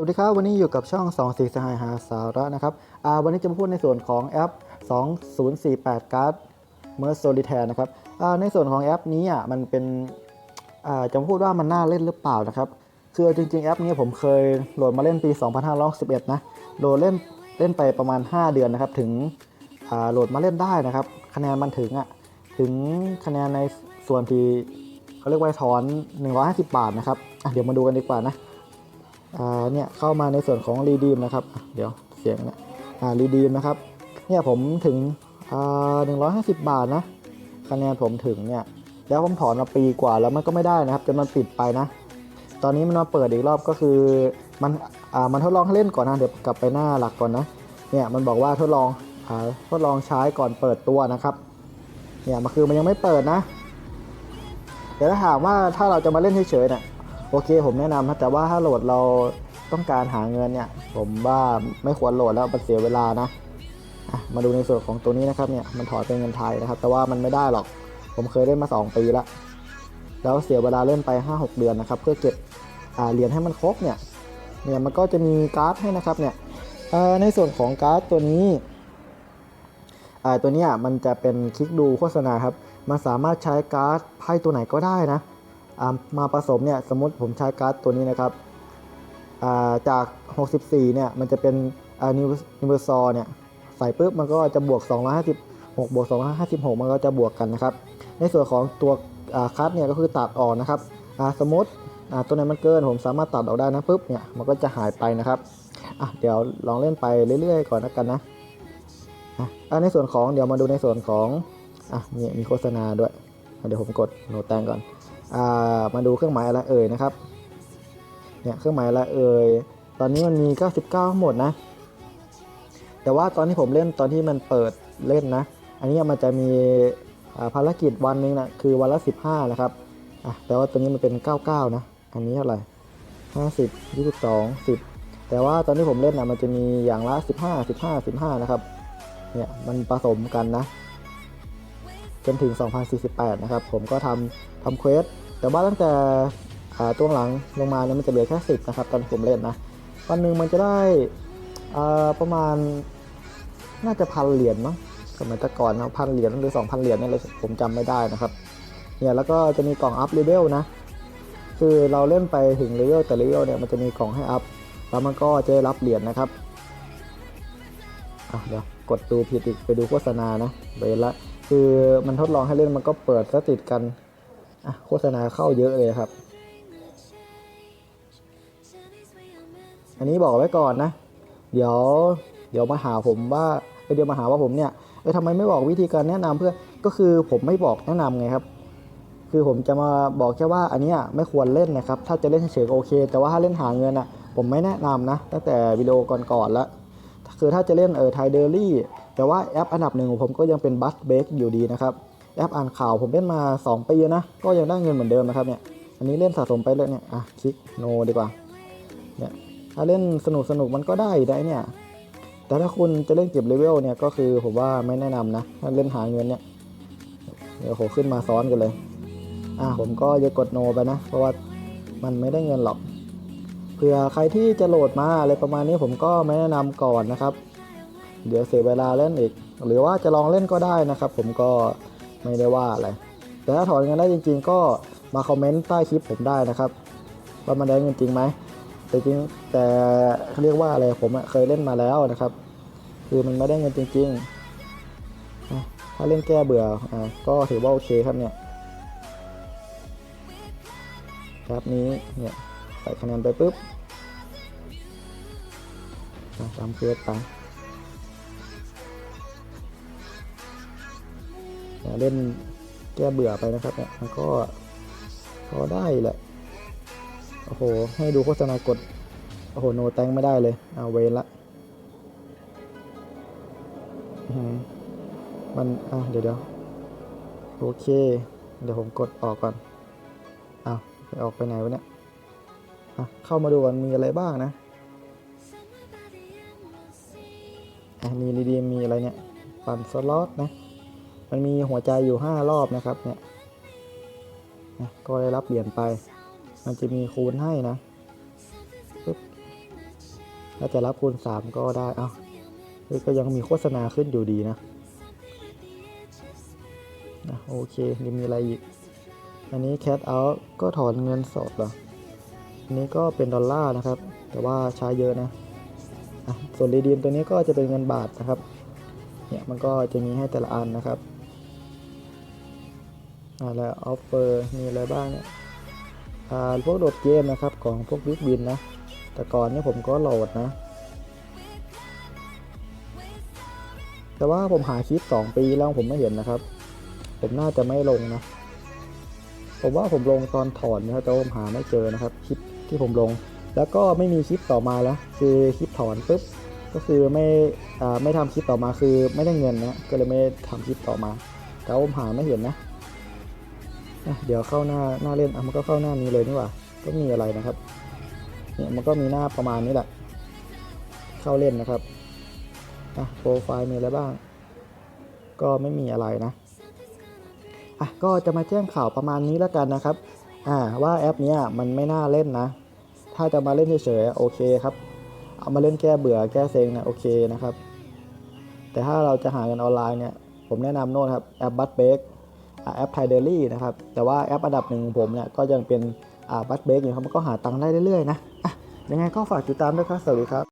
สวัสดีครับวันนี้อยู่กับช่อง2สีสหายหาสาระนะครับวันนี้จะมาพูดในส่วนของแอป 2048 Card m e r Solitaire นะครับในส่วนของแอปนี้อะมันเป็นจะมาพูดว่ามันน่าเล่นหรือเปล่านะครับคือจริงๆ แอปนี้ผมเคยโหลดมาเล่นปี 2511 นะโหลดเล่นเล่นไปประมาณ 5 เดือนนะครับถึงโหลดมาเล่นได้นะครับ คะแนนมันถึงอะถึงคะแนนในส่วนที่เขาเรียกว่าถอน 150 บาทนะครับเดี๋ยวมาดูกันดีกว่านะ อ่าเนี่ยเข้ามาในส่วนของรีดีมนะครับ เดี๋ยวเสียงเนี่ยอ่ารีดีมนะครับเนี่ยผมถึงอ่าหนึ่งร้อยห้าสิบบาทนะคะแนนผมถึงเนี่ยแล้วผมถอนมาปีกว่าแล้วมันก็ไม่ได้นะครับจนมันปิดไปนะ ตอนนี้มันมาเปิดอีกรอบก็คือมันอ่ามันทดลองให้เล่นก่อนนะเดี๋ยวกลับไปหน้าหลักก่อนนะเนี่ยมันบอกว่าทดลองอ่าทดลองใช้ก่อนเปิดตัวนะครับเนี่ยมันคือมันยังไม่เปิดนะเดี๋ยวถ้าถามว่าถ้าเราจะมาเล่นเฉยๆเนี่ย โอเคผมแนะนำนะแต่ว่าถ้าโหลดเราต้องการหาเงินเนี่ย ผมว่าไม่ควรโหลดแล้วมันเสียเวลานะมาดูในส่วนของตัวนี้นะครับเนี่ยมันถอนเป็นเงินไทยนะครับ แต่ว่ามันไม่ได้หรอก ผมเคยเล่นมา 2 ปีแล้วแล้วเสียเวลาเล่นไป 5-6 เดือนนะครับ เพื่อเก็บเหรียญให้มันครบเนี่ยเนี่ยมันก็จะมีการ์ดให้นะครับเนี่ยในส่วนของการ์ดตัวนี้ตัวนี้มันจะเป็นคลิกดูโฆษณาครับ มันสามารถใช้การ์ดไพ่ตัวไหนก็ได้นะ มาผสมเนี่ยสมมติผมใช้การ์ดตัวนี้นะครับาจาก 64 เนี่ยมันจะเป็นอนิวเวอร์ซอเนี่ยใส่ปุ๊บมันก็จะบวก 256 บวก 256 มันก็จะบวกกันนะครับ ในส่วนของตัวคัดเนี่ยก็คือตัดออกนะครับสมมติตัวไหนมันเกินผมสามารถตัดออกได้นะปุ๊บเนี่ยมันก็จะหายไปนะครับอะเดี๋ยวลองเล่นไปเรื่อยๆก่อนแล้วกันนะอะในส่วนของเดี๋ยวมาดูในส่วนของอะมีมีโฆษณาด้วย เดี๋ยวผมกดโนตแตงก่อน มาดูเครื่องหมายอะไรเอ่ยนะครับเนี่ยเครื่องหมายอะไรเอ่ยตอนนี้มันมี 99ทั้งหมดนะ แต่ว่าตอนที่ผมเล่นตอนที่มันเปิดเล่นนะ อันนี้มันจะมีภารกิจวันหนึงนะคือวันละ 15 นะครับอะแต่ว่าตัวนี้มันเป็น 99 นะ อันนี้เท่าไหร่ 50 22 10 แต่ว่าตอนที่ผมเล่นนะมันจะมีอย่างละ 15 15 15 นะครับ เนี่ยมันผสมกันนะ จนถึง 2048 นะครับ ผมก็ทำทำเควส แต่ว่าตั้งแต่ตัวหลังลงมาเนี่ยมันจะเหลือแค่ 10 นะครับ ตอนผมเล่นนะ วันหนึ่งมันจะได้ประมาณน่าจะพันเหรียญมั้งสมัยแต่ก่อนนะพันเหรียญหรือ 2,000 เหรียญนี่เลยผมจำไม่ได้นะครับ เนี่ยแล้วก็จะมีกล่องอัพเลเวลนะ คือเราเล่นไปถึงเลเวลแต่เลเวลเนี่ยมันจะมีกล่องให้อัพ แล้วมันก็จะได้รับเหรียญนะครับอะเดี๋ยวกดดูผิดอีกไปดูโฆษณานะเบละ คือมันทดลองให้เล่นมันก็เปิดซะติดกันอะโฆษณาเข้าเยอะเลยครับ อันนี้บอกไว้ก่อนนะ เดี๋ยวเดี๋ยวมาหาผมว่าเดี๋ยวมาหาว่าผมเนี่ยเอ้ยทำไมไม่บอกวิธีการแนะนำเพื่อก็คือผมไม่บอกแนะนำไงครับ คือผมจะมาบอกแค่ว่าอันนี้ไม่ควรเล่นนะครับ ถ้าจะเล่นเฉยๆโอเค แต่ว่าถ้าเล่นหาเงินอะผมไม่แนะนำนะ ตั้งแต่วิดีโอก่อนๆแล้ว คือถ้าจะเล่นเออไทเดอรี่แต่ว่าแอปอันดับหนึ่งของผมก็ยังเป็นบัสเบ k อยู่ดีนะครับแอปอ่านข่าวผมเล่นมา 2 ปีนะ ก็ยังได้เงินเหมือนเดิมนะครับเนี่ยอันนี้เล่นสะสมไปเลยเนี่ยอะคลิกโนดีกว่าเนี่ยถ้าเล่นสนุกสนุกมันก็ได้ได้เนี่ยแต่ถ้าคุณจะเล่นเก็บเลเวลเนี่ยก็คือผมว่าไม่แนะนำนะถ้าเล่นหาเงินเนี่ยเดี๋ยวโหขึ้นมาซ้อนกันเลย อะผมก็จะกดโนไปนะ เพราะว่ามันไม่ได้เงินหรอก เผื่อใครที่จะโหลดมาอะไรประมาณนี้ผมก็ไม่แนะนำก่อนนะครับ เดี๋ยวเสียเวลาเล่นอีก หรือว่าจะลองเล่นก็ได้นะครับ ผมก็ไม่ได้ว่าอะไรแต่ถ้าถอนเงินได้จริง ๆ ก็มาคอมเมนต์ใต้คลิปผมได้นะครับว่ามันได้เงินจริงไหมแต่จริงแต่เขาเรียกว่าอะไรผมเคยเล่นมาแล้วนะครับ คือมันไม่ได้เงินจริง ๆ ถ้าเล่นแก้เบื่ออก็ถือว่าโอเคครับเนี่ยครับนี้เนี่ย ส่คะแนนไปปุ๊บอะตามเควสไปเนี่ยเล่นแก้เบื่อไปนะครับเนี่ยมันก็พอได้แหละ โอ้โห ให้ดูโฆษณากด โอ้โห โนแตงไม่ได้เลย เอาเวนละมัน อะ เดี๋ยวเดี๋ยวโอเค เดี๋ยวผมกดออกก่อน อ้าวไปออกไปไหนวะเนี่ย เข้ามาดูก่อนมีอะไรบ้างนะอะมีดีๆมีอะไรเนี่ยปั่นสล็อตนะ มันมีหัวใจอยู่ 5 รอบนะครับเนี่ยก็ได้รับเหรียญไป มันจะมีคูณให้นะปึ๊บถ้าจะรับคูณ 3 ก็ได้ เอ้าเฮ้ยก็ยังมีโฆษณาขึ้นอยู่ดีนะนะโอเคนี่มีอะไรอีก อันนี้ cash out ก็ถอนเงินสดเหรอ อันนี้ก็เป็นดอลลาร์นะครับ แต่ว่าใช้เยอะนะะส่วนรีดีมตัวนี้ก็จะเป็นเงินบาทนะครับ เนี่ยมันก็จะมีให้แต่ละอันนะครับอ่าแล้วออฟเฟอร์มีอะไรบ้างเนี่ยอ่าพวกโดดเกมนะครับของพวกบิ๊กบินนะ แต่ก่อนเนี่ยผมก็โหลดนะ แต่ว่าผมหาคลิป 2 ปีแล้วผมไม่เห็นนะครับ ผมน่าจะไม่ลงนะ ผมว่าผมลงตอนถอนนะครับแต่ผมหาไม่เจอนะครับคลิป ที่ผมลง แล้วก็ไม่มีคลิปต่อมาแล้วคือคลิปถอนปุ๊บก็คือไม่ไม่ทำคลิปต่อมาคือไม่ได้เงินนะก็เลยไม่ทำคลิปต่อมาแต่ผมหาไม่เห็นนะอะเดี๋ยวเข้าหน้าหน้าเล่นอะมันก็เข้าหน้านี้เลยนี่หว่าก็มีอะไรนะครับเนี่ยมันก็มีหน้าประมาณนี้แหละ เข้าเล่นนะครับอะโปรไฟล์มีอะไรบ้าง ก็ไม่มีอะไรนะอะก็จะมาแจ้งข่าวประมาณนี้แล้วกันนะครับ อ่าว่าแอปนี้มันไม่น่าเล่นนะ ถ้าจะมาเล่นเฉยๆโอเคครับ เอามาเล่นแก้เบื่อแก้เซ็งนี่ยโอเคนะครับ แต่ถ้าเราจะหาเงินออนไลน์เนี่ย ผมแนะนำโน้นครับแอปบัตเบกแอปไทเดลี่นะครับ แต่ว่าแอปอันดับหนึ่งของผมเนี่ยก็ยังเป็นบัตเบกอยู่ครับมันก็หาตังค์ได้เรื่อยๆนะะยังไงก็ฝากติดตามด้วยครับ สวัสดีครับ